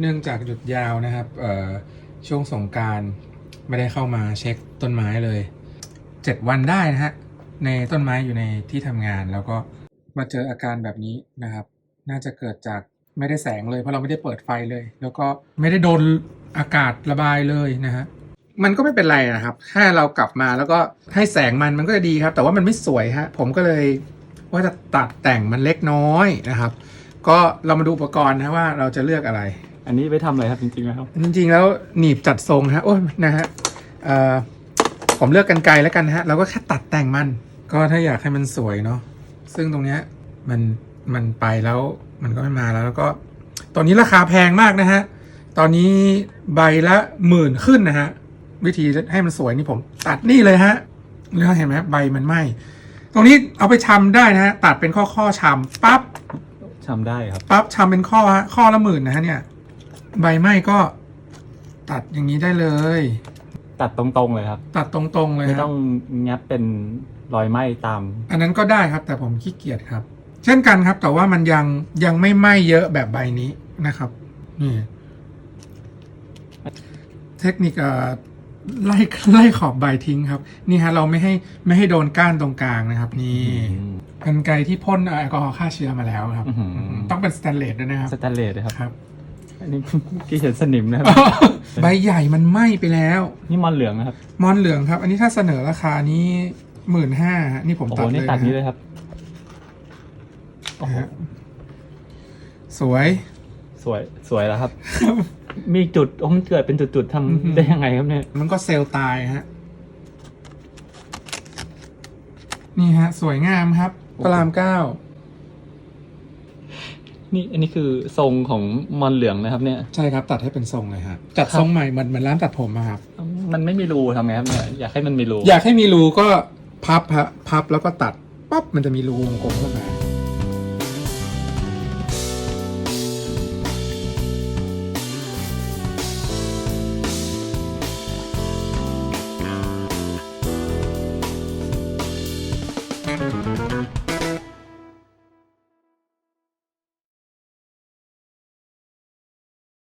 เนื่องจากหยุดยาวนะครับช่วงสงการไม่ได้เข้ามาเช็คต้นไม้เลย 7 วันได้นะฮะ ในต้นไม้อยู่ในที่ทำงานแล้วก็มาเจออาการแบบนี้นะครับ น่าจะเกิดจากไม่ได้แสงเลยเพราะเราไม่ได้เปิดไฟเลย แล้วก็ไม่ได้โดนอากาศระบายเลยนะฮะมันก็ไม่เป็นไรนะครับ ถ้าเรากลับมาแล้วก็ให้แสงมันมันก็จะดีครับ แต่ว่ามันไม่สวยฮะ ผมก็เลย ว่าจะตัดแต่งมันเล็กน้อยนะครับ ก็เรามาดูอุปกรณ์นะว่าเราจะเลือกอะไร อันนี้ไปทำอะไรครับจริงๆแล้วจริงๆแล้วหนีบจัดทรงฮะโอ้ยนะฮะเอ่อผมเลือกกันไกลแล้วกันฮะเราก็แค่ตัดแต่งมัน ก็ถ้าอยากให้มันสวยเนาะซึ่งตรงเนี้ยมันมันไปแล้วมันก็ไม่มาแล้วแล้วก็ ตอนนี้ราคาแพงมากนะฮะตอนนี้ใบละหมื่นขึ้นนะฮะวิธีให้มันสวยนี่ผมตัดนี่เลยฮะแล้วเห็นไหมใบมันไหม ตรงนี้เอาไปชำได้นะฮะตัดเป็นข้อข้อๆชำปั๊บทำได้ครับ ปั๊บทำเป็นข้อฮะข้อละหมื่นนะฮะเนี่ยใบไหม้ก็ตัดอย่างนี้ได้เลย ตัดตรงๆเลยครับ ตัดตรงๆเลยไม่ฮะต้องงับเป็นรอยไหม้ตาม อันนั้นก็ได้ครับแต่ผมขี้เกียจครับ เช่นกันครับแต่ว่ามันยังยังไม่ไหม้เยอะแบบใบนี้นะครับนี่เทคนิคเอ่อ ไล่ไล่ขอบใบทิ้งครับ นี่ฮะเราไม่ให้ไม่ให้โดนก้านตรงกลางนะครับ นี่อืมกันไกรที่พ่นแอลกอฮอล์ฆ่าเชื้อมาแล้วครับ อื้อหือ ต้องเป็นสแตนเลสด้วยนะครับสแตนเลสนะครับ ครับ อันนี้กี่เห็นสนิมนะครับ ใบใหญ่มันไหม้ไปแล้ว นี่มอนเหลืองนะครับ มอนเหลืองครับ อันนี้ถ้าเสนอราคานี้หมื่นห้านี่ผมโอ้โหตัดนี่เลยตัดนี้นะเลยครับ โอ้โหฮะสวย สวยสวยแล้วครับ มีจุดผมเกิดเป็นจุดๆทอือหือำได้ยังไงครับเนี่ย มันก็เซลล์ตายฮะ นี่ฮะ สวยงามครับพระรามเก้า นี่อันนี้คือทรงของมอนเหลืองนะครับ เนี่ย ใช่ครับ ตัดให้เป็นทรงเลยฮะจัดครับทรงใหม่เหมือนเหมือนร้านตัดผมอะครับ มันไม่มีรูทำไงครับเนี่ยอยากให้มันมีรู อยากให้มีรูก็พับฮะพับแล้วก็ตัดปั๊บมันจะมีรูวงกลมเข้ามา